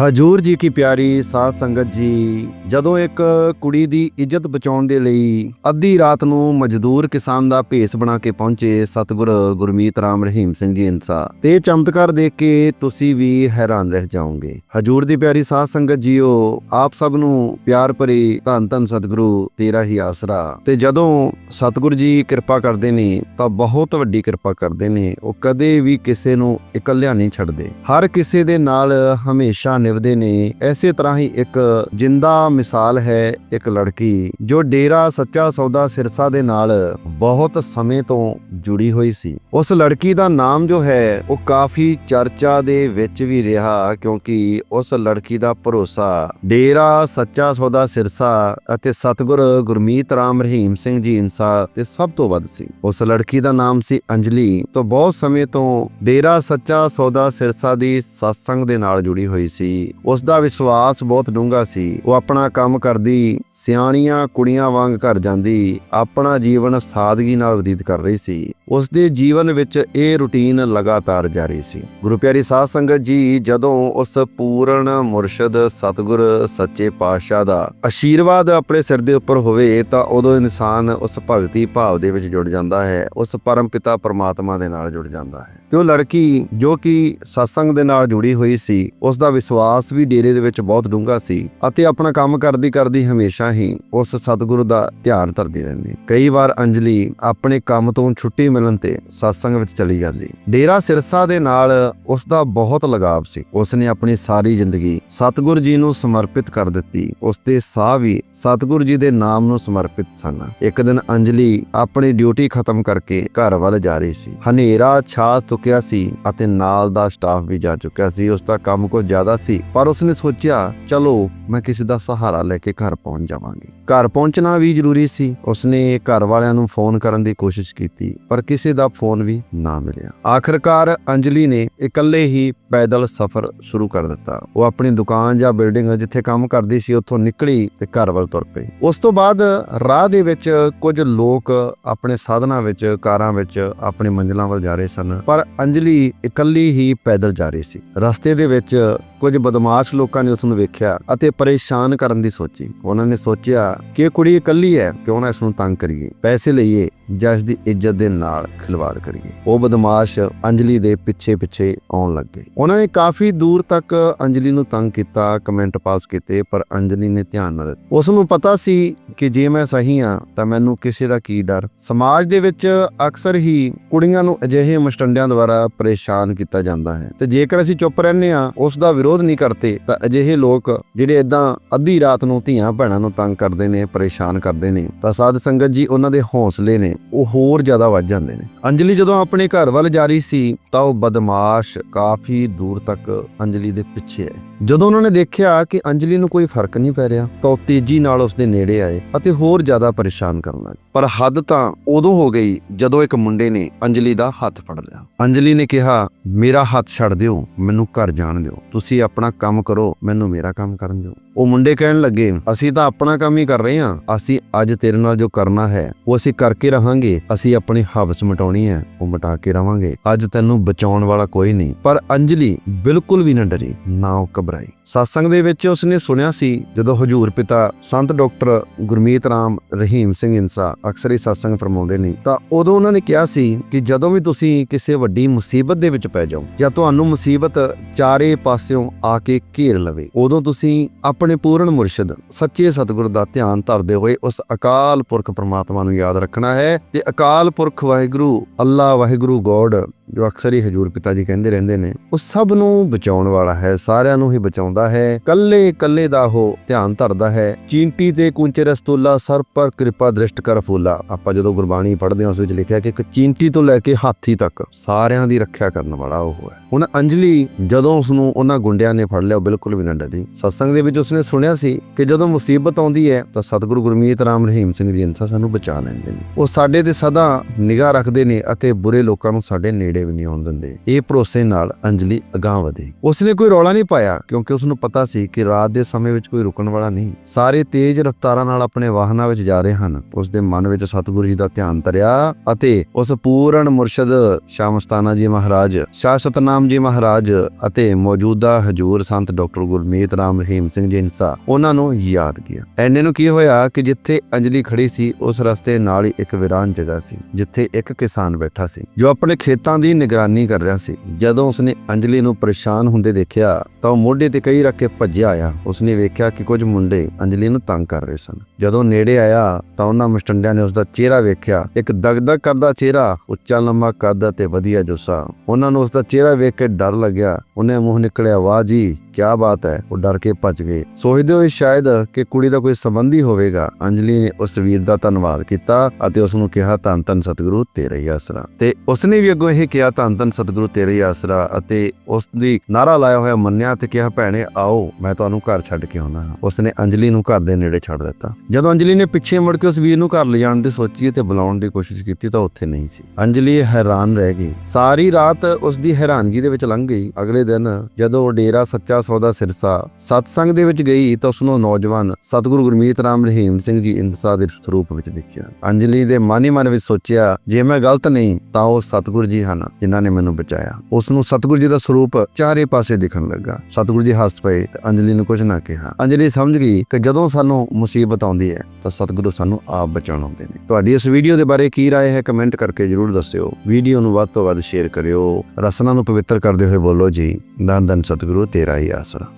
ਹਜੂਰ ਜੀ ਕੀ ਪਿਆਰੀ ਸਾਧ ਸੰਗਤ ਜੀ, ਜਦੋਂ ਇੱਕ ਕੁੜੀ ਦੀ ਇੱਜ਼ਤ ਬਚਾਉਣ ਦੇ ਲਈ ਅੱਧੀ ਰਾਤ ਨੂੰ ਮਜ਼ਦੂਰ ਕਿਸਾਨ ਦਾ ਭੇਸ ਬਣਾ ਕੇ ਪਹੁੰਚੇ ਸਤਿਗੁਰ ਗੁਰਮੀਤ ਰਾਮ ਰਹੀਮ ਸਿੰਘ ਜੀ ਇਨਸਾ, ਤੇ ਚਮਤਕਾਰ ਦੇਖ ਕੇ ਤੁਸੀਂ ਵੀ ਹੈਰਾਨ ਰਹਿ ਜਾਓਗੇ। ਹਜੂਰ ਦੀ ਪਿਆਰੀ ਸਾਧ ਸੰਗਤ ਜੀਓ, ਆਪ ਸਭ ਨੂੰ ਪਿਆਰ ਭਰੀ ਧੰਨ ਧੰਨ ਸਤਿਗੁਰੂ, ਤੇਰਾ ਹੀ ਆਸਰਾ। ਤੇ ਜਦੋਂ ਸਤਿਗੁਰ ਜੀ ਕਿਰਪਾ ਕਰਦੇ ਨੇ, ਤਾਂ ਬਹੁਤ ਵੱਡੀ ਕਿਰਪਾ ਕਰਦੇ ਨੇ। ਉਹ ਕਦੇ ਵੀ ਕਿਸੇ ਨੂੰ ਇਕੱਲਿਆਂ ਨਹੀਂ ਛੱਡਦੇ। ਹਰ ਕਿਸੇ ਦੇ ਨਾਲ ਹਮੇਸ਼ਾ ਨਿਭਦੇ ਨੇ, ਐਸੇ ਤਰ੍ਹਾਂ ਹੀ ਇੱਕ ਜਿੰਦਾ ਮਿਸਾਲ ਹੈ ਇੱਕ ਲੜਕੀ, ਜੋ ਡੇਰਾ ਸੱਚਾ ਸੌਦਾ ਸਿਰਸਾ ਦੇ ਨਾਲ ਬਹੁਤ ਸਮੇਂ ਤੋਂ ਜੁੜੀ ਹੋਈ ਸੀ। ਉਸ ਲੜਕੀ ਦਾ ਨਾਮ ਜੋ ਹੈ, ਉਹ ਕਾਫੀ ਚਰਚਾ ਦੇ ਵਿੱਚ ਵੀ ਰਿਹਾ, ਕਿਉਂਕਿ ਉਸ ਲੜਕੀ ਦਾ ਭਰੋਸਾ ਡੇਰਾ ਸੱਚਾ ਸੌਦਾ ਸਿਰਸਾ ਅਤੇ ਸਤਿਗੁਰ ਗੁਰਮੀਤ ਰਾਮ ਰਹੀਮ ਸਿੰਘ ਜੀ ਇਨਸਾ ਤੇ ਸਭ ਤੋਂ ਵੱਧ ਸੀ। ਉਸ ਲੜਕੀ ਦਾ ਨਾਮ ਸੀ ਅੰਜਲੀ, ਤੋਂ ਬਹੁਤ ਸਮੇਂ ਤੋਂ ਡੇਰਾ ਸੱਚਾ ਸੌਦਾ ਸਿਰਸਾ ਦੀ ਸਤਸੰਗ ਦੇ ਨਾਲ ਜੁੜੀ ਹੋਈ ਸੀ। ਉਸ ਦਾ ਵਿਸ਼ਵਾਸ ਬਹੁਤ ਡੂੰਘਾ ਸੀ। ਉਹ ਆਪਣਾ ਕੰਮ ਕਰਦੀ, ਸਿਆਣੀਆਂ ਕੁੜੀਆਂ ਵਾਂਗ ਘਰ ਜਾਂਦੀ, ਆਪਣਾ ਜੀਵਨ ਸਾਦਗੀ ਨਾਲ ਬਤੀਤ ਕਰ ਰਹੀ ਸੀ। ਉਸ ਦੇ ਜੀਵਨ ਵਿੱਚ ਇਹ ਰੁਟੀਨ ਲਗਾਤਾਰ ਜਾਰੀ ਸੀ। ਗੁਰੂ ਪਿਆਰੀ ਸਾਧ ਸੰਗਤ ਜੀ, ਜਦੋਂ ਉਸ ਪੂਰਨ ਮੁਰਸ਼ਿਦ ਸਤਿਗੁਰ ਸੱਚੇ ਪਾਤਸ਼ਾਹ ਦਾ ਆਸ਼ੀਰਵਾਦ ਆਪਣੇ ਸਿਰ ਦੇ ਉੱਪਰ ਹੋਵੇ, ਤਾਂ ਉਦੋਂ ਇਨਸਾਨ ਉਸ ਭਗਤੀ ਭਾਵ ਦੇ ਵਿੱਚ ਜੁੜ ਜਾਂਦਾ ਹੈ, ਉਸ ਪਰਮ ਪਿਤਾ ਪਰਮਾਤਮਾ ਦੇ ਨਾਲ ਜੁੜ ਜਾਂਦਾ ਹੈ। ਤੇ ਉਹ ਲੜਕੀ ਜੋ ਕਿ ਸਤਸੰਗ ਦੇ ਨਾਲ ਜੁੜੀ ਹੋਈ ਸੀ ਉਸ ਦਾ ਵਿਸ਼ਵਾਸ ਵੀ ਡੇਰੇ ਦੇ ਵਿੱਚ ਬਹੁਤ ਡੂੰਘਾ ਸੀ ਅਤੇ ਆਪਣਾ ਕੰਮ ਕਰਦੀ ਕਰਦੀ ਹਮੇਸ਼ਾ ਹੀ ਉਸ ਸਤਿਗੁਰੂ ਦਾ ਧਿਆਨ ਧਰਦੀ ਰਹਿੰਦੀ। ਕਈ ਵਾਰ ਅੰਜਲੀ ਆਪਣੇ ਕੰਮ ਤੋਂ ਛੁੱਟੀ ਮਿਲਣ ਤੇ ਸਤਸੰਗ ਵਿੱਚ ਚਲੀ ਜਾਂਦੀ। ਡੇਰਾ ਸਿਰਸਾ ਦੇ ਨਾਲ ਉਸ ਦਾ ਬਹੁਤ ਲਗਾਵ ਸੀ। ਉਸ ਨੇ ਆਪਣੀ ਸਾਰੀ ਜ਼ਿੰਦਗੀ ਸਤਿਗੁਰ ਜੀ ਨੂੰ ਸਮਰਪਿਤ ਕਰ ਦਿੱਤੀ। ਉਸ ਦੇ ਸਾਹ ਵੀ ਸਤਿਗੁਰ ਜੀ ਦੇ ਨਾਮ ਨੂੰ ਸਮਰਪਿਤ ਸਨ। ਇੱਕ ਦਿਨ ਅੰਜਲੀ ਆਪਣੀ ਡਿਊਟੀ ਖਤਮ ਕਰਕੇ ਘਰ ਵੱਲ ਜਾ ਰਹੀ ਸੀ। ਹਨੇਰਾ ਛਾ ਚੁੱਕਿਆ ਸੀ ਅਤੇ ਨਾਲ ਦਾ ਸਟਾਫ ਵੀ ਜਾ ਚੁੱਕਿਆ ਸੀ। ਉਸ ਦਾ ਕੰਮ ਕੁਝ ਜ਼ਿਆਦਾ ਸੀ, ਪਰ ਉਸਨੇ ਸੋਚਿਆ, ਚਲੋ, ਮੈਂ ਕਿਸੇ ਦਾ ਸਹਾਰਾ ਲੈ ਕੇ ਘਰ ਪਹੁੰਚ ਜਾਵਾਂਗੀ। ਘਰ ਪਹੁੰਚਣਾ ਵੀ ਜ਼ਰੂਰੀ ਸੀ। ਉਸਨੇ ਘਰ ਵਾਲਿਆਂ ਨੂੰ ਫੋਨ ਕਰਨ ਦੀ ਕੋਸ਼ਿਸ਼ ਕੀਤੀ, ਪਰ ਕਿਸੇ ਦਾ ਫੋਨ ਵੀ ਨਾ ਮਿਲਿਆ। ਆਖਰਕਾਰ ਅੰਜਲੀ ਨੇ ਇਕੱਲੇ ਹੀ ਪੈਦਲ ਸਫ਼ਰ ਸ਼ੁਰੂ ਕਰ ਦਿੱਤਾ। ਉਹ ਆਪਣੀ ਦੁਕਾਨ ਜਾਂ ਬਿਲਡਿੰਗ ਜਿੱਥੇ ਕੰਮ ਕਰਦੀ ਸੀ, ਉੱਥੋਂ ਨਿਕਲੀ ਤੇ ਘਰ ਵੱਲ ਤੁਰ ਪਈ। ਉਸ ਤੋਂ ਬਾਅਦ ਰਾਹ ਦੇ ਵਿੱਚ ਕੁਝ ਲੋਕ ਆਪਣੇ ਸਾਧਨਾਂ ਵਿੱਚ, ਕਾਰਾਂ ਵਿੱਚ ਆਪਣੀ ਮੰਜ਼ਿਲਾਂ ਵੱਲ ਜਾ ਰਹੇ ਸਨ, ਪਰ ਅੰਜਲੀ ਇਕੱਲੀ ਹੀ ਪੈਦਲ ਜਾ ਰਹੀ ਸੀ। ਰਸਤੇ ਦੇ ਵਿੱਚ ਕੁਝ ਬਦਮਾਸ਼ ਲੋਕਾਂ ਨੇ ਉਸ ਨੂੰ ਵੇਖਿਆ ਅਤੇ ਪਰੇਸ਼ਾਨ ਕਰਨ ਦੀ ਸੋਚੀ। ਉਹਨਾਂ ਨੇ ਸੋਚਿਆ ਕਿ ਇਹ ਕੁੜੀ ਇਕੱਲੀ ਹੈ, ਕਿਉਂ ਨਾ ਇਸ ਨੂੰ ਤੰਗ ਕਰੀਏ। ਪੈਸੇ ਲਈਏ ਜਾਂ ਇਸ ਦੀ ਇੱਜ਼ਤ ਦੇ ਨਾਲ ਖਿਲਵਾੜ ਕਰੀਏ। ਉਹ ਬਦਮਾਸ਼ ਅੰਜਲੀ ਦੇ ਪਿੱਛੇ ਪਿੱਛੇ ਆਉਣ ਲੱਗੇ ਉਹਨਾਂ ਨੇ ਕਾਫੀ ਦੂਰ ਤੱਕ ਅੰਜਲੀ ਨੂੰ ਤੰਗ ਕੀਤਾ, ਕਮੈਂਟ ਪਾਸ ਕੀਤੇ, ਪਰ ਅੰਜਲੀ ਨੇ ਧਿਆਨ ਨਾ ਦਿੱਤਾ। ਉਸ ਨੂੰ ਪਤਾ ਸੀ ਕਿ ਜੇ ਮੈਂ ਸਹੀ ਹਾਂ, ਤਾਂ ਮੈਨੂੰ ਕਿਸੇ ਦਾ ਕੀ ਡਰ। ਸਮਾਜ ਦੇ ਵਿੱਚ ਅਕਸਰ ਹੀ ਕੁੜੀਆਂ ਨੂੰ ਅਜਿਹੇ ਮਸਟੰਡਿਆਂ ਦੁਆਰਾ ਪਰੇਸ਼ਾਨ ਕੀਤਾ ਜਾਂਦਾ ਹੈ। ਤੇ ਜੇਕਰ ਅਸੀਂ ਚੁੱਪ ਰਹਿੰਦੇ ਹਾਂ, ਉਸ ਦਾ ਵਿਰੋਧ ਨਹੀਂ ਕਰਤੇ, ਤਾਂ ਅਜਿਹੇ ਲੋਕ ਜਿਹੜੇ ਇਦਾਂ ਅੱਧੀ ਰਾਤ ਨੂੰ ਧੀਆਂ ਭੈਣਾਂ ਨੂੰ ਤੰਗ ਕਰਦੇ ਨੇ, ਪਰੇਸ਼ਾਨ ਕਰਦੇ ਨੇ, ਤਾਂ ਸਾਧ ਸੰਗਤ ਜੀ ਉਹਨਾਂ ਦੇ ਹੌਸਲੇ ਨੇ, ਉਹ ਹੋਰ ਜ਼ਿਆਦਾ ਵੱਧ ਜਾਂਦੇ ਨੇ। ਅੰਜਲੀ ਜਦੋਂ ਆਪਣੇ ਘਰ ਵੱਲ ਜਾ ਰਹੀ ਸੀ, ਤਾਂ ਉਹ ਬਦਮਾਸ਼ ਕਾਫੀ ਦੂਰ ਤੱਕ ਅੰਜਲੀ ਦੇ ਪਿੱਛੇ ਆਏ। ਜਦੋਂ ਉਹਨਾਂ ਨੇ ਦੇਖਿਆ ਕਿ ਅੰਜਲੀ ਨੂੰ ਕੋਈ ਫ਼ਰਕ ਨਹੀਂ ਪੈ ਰਿਹਾ, ਤਾਂ ਉਹ ਤੇਜ਼ੀ ਨਾਲ ਉਸ ਦੇ ਨੇੜੇ ਆਏ ਅਤੇ ਹੋਰ ਜ਼ਿਆਦਾ ਪਰੇਸ਼ਾਨ ਕਰਨ ਲੱਗੇ ਪਰ ਹੱਦ ਤਾਂ ਉਦੋਂ ਹੋ ਗਈ ਜਦੋਂ ਇੱਕ ਮੁੰਡੇ ਨੇ ਅੰਜਲੀ ਦਾ ਹੱਥ ਫੜ ਲਿਆ। ਅੰਜਲੀ ਨੇ ਕਿਹਾ, ਮੇਰਾ ਹੱਥ ਛੱਡ ਦਿਓ, ਮੈਨੂੰ ਘਰ ਜਾਣ ਦਿਓ। ਤੁਸੀਂ ਆਪਣਾ ਕੰਮ ਕਰੋ, ਮੈਨੂੰ ਮੇਰਾ ਕੰਮ ਕਰਨ ਦਿਓ। ਉਹ ਮੁੰਡੇ ਕਹਿਣ ਲੱਗੇ, ਅਸੀਂ ਤਾਂ ਆਪਣਾ ਕੰਮ ਹੀ ਕਰ ਰਹੇ ਹਾਂ। ਅਸੀਂ ਅੱਜ ਤੇਰੇ ਨਾਲ ਜੋ ਕਰਨਾ ਹੈ, ਉਹ ਅਸੀਂ ਕਰਕੇ ਰਹਾਂਗੇ। ਅਸੀਂ ਆਪਣੀ ਹਵਸ ਮਿਟਾਉਣੀ ਹੈ, ਉਹ ਮਿਟਾ ਕੇ ਰਵਾਂਗੇ। ਅੱਜ ਤੈਨੂੰ ਬਚਾਉਣ ਵਾਲਾ ਕੋਈ ਨਹੀਂ। ਪਰ ਅੰਜਲੀ ਬਿਲਕੁਲ ਵੀ ਨਾ ਡਰੀ, ਨਾ ਉਹ ਘਬਰਾਈ satsang ਦੇ ਵਿੱਚ ਉਸਨੇ ਸੁਣਿਆ ਸੀ, ਜਦੋਂ ਹਜੂਰ ਪਿਤਾ ਸੰਤ ਡਾਕਟਰ ਗੁਰਮੀਤ ਰਾਮ ਰਹੀਮ ਸਿੰਘ ਇਨਸਾ ਅਕਸਰ ਹੀ satsang ਫਰਮਾਉਂਦੇ ਨੇ, ਤਾਂ ਉਦੋਂ ਉਹਨਾਂ ਨੇ ਕਿਹਾ ਸੀ ਕਿ ਜਦੋਂ ਵੀ ਤੁਸੀਂ ਕਿਸੇ ਵੱਡੀ ਮੁਸੀਬਤ ਦੇ ਵਿੱਚ ਪੈ ਜਾਓ ਜਾਂ ਤੁਹਾਨੂੰ ਮੁਸੀਬਤ ਚਾਰੇ ਪਾਸਿਓਂ ਆ ਕੇ ਘੇਰ ਲਵੇ, ਉਦੋਂ ਤੁਸੀਂ ਆਪਣੇ ਪੂਰਨ ਮੁਰਸ਼ਿਦ, ਸੱਚੇ ਸਤਿਗੁਰ ਦਾ ਧਿਆਨ ਧਰਦੇ ਹੋਏ ਉਸ ਅਕਾਲ ਪੁਰਖ ਪ੍ਰਮਾਤਮਾ ਨੂੰ ਯਾਦ ਰੱਖਣਾ ਹੈ ਤੇ ਅਕਾਲ ਪੁਰਖ ਵਾਹਿਗੁਰੂ, ਅੱਲਾ ਵਾਹਿਗੁਰੂ ਗੋਡ। ਜੋ ਅਕਸਰ ਹੀ ਹਜੂਰ ਪਿਤਾ ਜੀ ਕਹਿੰਦੇ ਰਹਿੰਦੇ ਨੇ, ਉਹ ਸਭ ਨੂੰ ਬਚਾਉਣ ਵਾਲਾ ਹੈ, ਸਾਰਿਆਂ ਨੂੰ ਹੀ ਬਚਾਉਂਦਾ ਹੈ ਕੱਲੇ ਕੱਲੇ ਦਾ ਉਹ ਧਿਆਨ ਧਰਦਾ ਹੈ, ਚੀਂਟੀ ਤੇ ਕੁੰਚੇ ਰਸਤੂਲਾ ਸਰ ਪਰ ਕਿਰਪਾ ਦ੍ਰਿਸ਼ਟ ਕਰ ਫੂਲਾ। ਆਪਾਂ ਜਦੋਂ ਗੁਰਬਾਣੀ ਪੜ੍ਹਦੇ ਹਾਂ, ਉਸ ਵਿੱਚ ਲਿਖਿਆ ਕਿ ਇੱਕ ਚੀਂਟੀ ਤੋਂ ਲੈ ਕੇ ਹਾਥੀ ਤੱਕ ਸਾਰਿਆਂ ਦੀ ਰੱਖਿਆ ਕਰਨ ਵਾਲਾ ਉਹ ਹੈ। ਹੁਣ ਅੰਜਲੀ ਜਦੋਂ ਉਸ ਨੂੰ ਉਹਨਾਂ ਗੁੰਡਿਆਂ ਨੇ ਫੜ ਲਿਆ, ਉਹ ਬਿਲਕੁਲ ਵੀ ਨਾ ਡਰੀ। ਸਤਸੰਗ ਦੇ ਵਿੱਚ ਉਸਨੇ ਸੁਣਿਆ ਸੀ ਕਿ ਜਦੋਂ ਮੁਸੀਬਤ ਆਉਂਦੀ ਹੈ, ਤਾਂ ਸਤਿਗੁਰੂ ਗੁਰਮੀਤ ਰਾਮ ਰਹੀਮ ਸਿੰਘ ਜੀ ਇੰਸਾ ਸਾਨੂੰ ਬਚਾ ਲੈਂਦੇ ਨੇ। ਉਹ ਸਾਡੇ ਤੇ ਸਦਾ ਨਿਗਾਹ ਰੱਖਦੇ ਨੇ ਅਤੇ ਬੁਰੇ ਲੋਕਾਂ ਨੂੰ ਸਾਡੇ ਨੇੜੇ ਨੇੜੇ ਵੀ ਨਹੀਂ ਆਉਣ ਦਿੰਦੇ। ਇਹ ਭਰੋਸੇ ਨਾਲ ਅੰਜਲੀ ਅਗਾਂਹ ਵਧੀ। ਉਸਨੇ ਕੋਈ ਰੌਲਾ ਨਹੀਂ ਪਾਇਆ, ਕਿਉਂਕਿ ਉਸ ਨੂੰ ਪਤਾ ਸੀ ਕਿ ਰਾਤ ਦੇ ਸਮੇਂ ਵਿੱਚ ਕੋਈ ਰੁਕਣ ਵਾਲਾ ਨਹੀਂ। ਸਾਰੇ ਤੇਜ਼ ਰਫ਼ਤਾਰਾਂ ਨਾਲ ਆਪਣੇ ਵਾਹਨਾਂ ਵਿੱਚ ਜਾ ਰਹੇ ਹਨ। ਉਸ ਦੇ ਮਨ ਵਿੱਚ ਸਤਿਗੁਰੂ ਜੀ ਦਾ ਧਿਆਨ ਧਰਿਆ ਅਤੇ ਉਸ ਪੂਰਨ ਮੁਰਸ਼ਦ ਸ਼ਾਮਸਤਾਨਾ ਜੀ ਮਹਾਰਾਜ, ਸ਼ਾਹ ਸਤਨਾਮ ਜੀ ਮਹਾਰਾਜ ਅਤੇ ਮੌਜੂਦਾ ਹਜੂਰ ਸੰਤ ਡਾਕਟਰ ਗੁਰਮੀਤ ਰਾਮ ਰਹੀਮ ਸਿੰਘ ਜੀ ਇੰਸਾ ਉਹਨਾਂ ਨੂੰ ਯਾਦ ਕੀਤਾ ਐਨੇ ਨੂੰ ਕੀ ਹੋਇਆ ਕਿ ਜਿੱਥੇ ਅੰਜਲੀ ਖੜੀ ਸੀ, ਉਸ ਰਸਤੇ ਨਾਲ ਹੀ ਇੱਕ ਵਿਰਾਨ ਜਗ੍ਹਾ ਸੀ, ਜਿੱਥੇ ਇੱਕ ਕਿਸਾਨ ਬੈਠਾ ਸੀ, ਜੋ ਆਪਣੇ ਖੇਤਾਂ ਦੀ ਨਿਗਰਾਨੀ ਕਰ ਰਿਹਾ ਸੀ। ਜਦੋਂ ਉਸਨੇ ਅੰਜਲੀ ਨੂੰ ਪਰੇਸ਼ਾਨ ਹੁੰਦੇ ਦੇਖਿਆ, ਤਾਂ ਉਹ ਮੋਢੇ ਤੇ ਕਈ ਰੱਖ ਕੇ ਭੱਜਿਆ ਆਇਆ। ਉਸਨੇ ਵੇਖਿਆ ਕਿ ਕੁਝ ਮੁੰਡੇ ਅੰਜਲੀ ਨੂੰ ਤੰਗ ਕਰ ਰਹੇ ਸਨ। ਜਦੋਂ ਨੇੜੇ ਆਇਆ, ਤਾਂ ਉਹਨਾਂ ਮੁਸਟੰਡਿਆਂ ਨੇ ਉਸਦਾ ਚਿਹਰਾ ਵੇਖਿਆ। ਇੱਕ ਦਗਦਗ ਕਰਦਾ ਚਿਹਰਾ, ਉੱਚਾ ਲੰਮਾ ਕੱਦ ਅਤੇ ਵਧੀਆ ਜੁੱਸਾ। ਉਹਨਾਂ ਨੂੰ ਉਸਦਾ ਚਿਹਰਾ ਵੇਖ ਕੇ ਡਰ ਲੱਗਿਆ। ਉਹਨੇ ਮੂੰਹ ਨਿਕਲਿਆ, ਵਾਹ ਜੀ ਕੀ ਬਾਤ ਹੈ। ਉਹ ਡਰ ਕੇ ਭੱਜ ਗਏ। ਸੋਚਦੇ ਹੋਏ ਸ਼ਾਇਦ ਕਿ ਕੁੜੀ ਦਾ ਕੋਈ ਸੰਬੰਧੀ ਹੋਵੇਗਾ, ਅੰਜਲੀ ਨੇ ਉਸ ਵੀਰ ਦਾ ਧੰਨਵਾਦ ਕੀਤਾ ਅਤੇ ਉਸ ਨੂੰ ਕਿਹਾ ਧੰਨ ਧੰਨ ਸਤਿਗੁਰੂ, ਤੇਰਾ ਹੀ ਆਸਰਾ। ਤੇ ਉਸਨੇ ਵੀ ਅੱਗੋਂ ਇਹ ਕਿਹਾ ਧੰਨ ਧੰਨ ਸਤਿਗੁਰੂ ਤੇਰੇ ਆਸਰਾ ਅਤੇ ਉਸ ਦੀ ਨਾਰਾ ਲਾਇਆ ਹੋਇਆ ਮੰਨਿਆ ਤੇ ਕਿਹਾ, ਭੈਣੇ, ਆਓ, ਮੈਂ ਤੁਹਾਨੂੰ ਘਰ ਛੱਡ ਕੇ ਆਉਣਾ ਹਾਂ। ਉਸਨੇ ਅੰਜਲੀ ਨੂੰ ਘਰ ਦੇ ਨੇੜੇ ਛੱਡ ਦਿੱਤਾ। ਜਦੋਂ ਅੰਜਲੀ ਨੇ ਪਿੱਛੇ ਮੁੜ ਕੇ ਉਸ ਵੀਰ ਨੂੰ ਘਰ ਲਿਜਾਣ ਦੀ ਸੋਚੀ ਤੇ ਬੁਲਾਉਣ ਦੀ ਕੋਸ਼ਿਸ਼ ਕੀਤੀ ਤਾਂ ਉੱਥੇ ਨਹੀਂ ਸੀ। ਅੰਜਲੀ ਹੈਰਾਨ ਰਹਿ ਗਈ। ਸਾਰੀ ਰਾਤ ਉਸ ਦੀ ਹੈਰਾਨਗੀ ਦੇ ਵਿੱਚ ਲੰਘ ਗਈ। ਅਗਲੇ ਦਿਨ ਜਦੋਂ ਡੇਰਾ ਸੱਚਾ ਸੌਦਾ ਸਿਰਸਾ ਸਤਸੰਗ ਦੇ ਵਿੱਚ ਗਈ ਤਾਂ ਉਸ ਨੂੰ ਨੌਜਵਾਨ ਸਤਿਗੁਰੂ ਗੁਰਮੀਤ ਰਾਮ ਰਹੀਮ ਸਿੰਘ ਜੀ ਇਨਸਾ ਦੇ ਸਰੂਪ ਵਿੱਚ ਦੇਖਿਆ। ਅੰਜਲੀ ਦੇ ਮਨ ਹੀ ਮਨ ਵਿੱਚ ਸੋਚਿਆ, ਜੇ ਮੈਂ ਗਲਤ ਨਹੀਂ, ਤਾਂ ਉਹ ਸਤਿਗੁਰੂ ਜੀ ਹਨ। ਜਿਨ੍ਹਾਂ ਨੇ ਮੈਨੂੰ ਬਚਾਇਆ ਉਸ ਨੂੰ ਸਤਿਗੁਰੂ ਜੀ ਦਾ ਸਰੂਪ ਚਾਰੇ ਪਾਸੇ ਦਿਖਣ ਲੱਗਾ ਸਤਿਗੁਰੂ ਜੀ ਹੱਸ ਪਏ ਤੇ ਅੰਜਲੀ ਨੂੰ ਕੁਝ ਨਾ ਕਿਹਾ ਅੰਜਲੀ ਸਮਝ ਗਈ ਕਿ ਜਦੋਂ ਸਾਨੂੰ ਮੁਸੀਬਤ ਆਉਂਦੀ ਹੈ ਤਾਂ ਸਤਿਗੁਰੂ ਸਾਨੂੰ ਆਪ ਬਚਾਉਣ ਆਉਂਦੇ ਨੇ ਤੁਹਾਡੀ ਇਸ ਵੀਡੀਓ ਦੇ ਬਾਰੇ ਕੀ رائے ਹੈ ਕਮੈਂਟ ਕਰਕੇ ਜਰੂਰ ਦੱਸਿਓ ਵੀਡੀਓ ਨੂੰ ਵੱਧ ਤੋਂ ਵੱਧ ਸ਼ੇਅਰ ਕਰਿਓ ਰਸਨਾ ਨੂੰ ਪਵਿੱਤਰ ਕਰਦੇ ਹੋਏ ਬੋਲੋ ਜੀ ਧੰਨ ਧੰਨ ਸਤਿਗੁਰੂ ਤੇਰਾ ਹੀ ਆਸਰਾ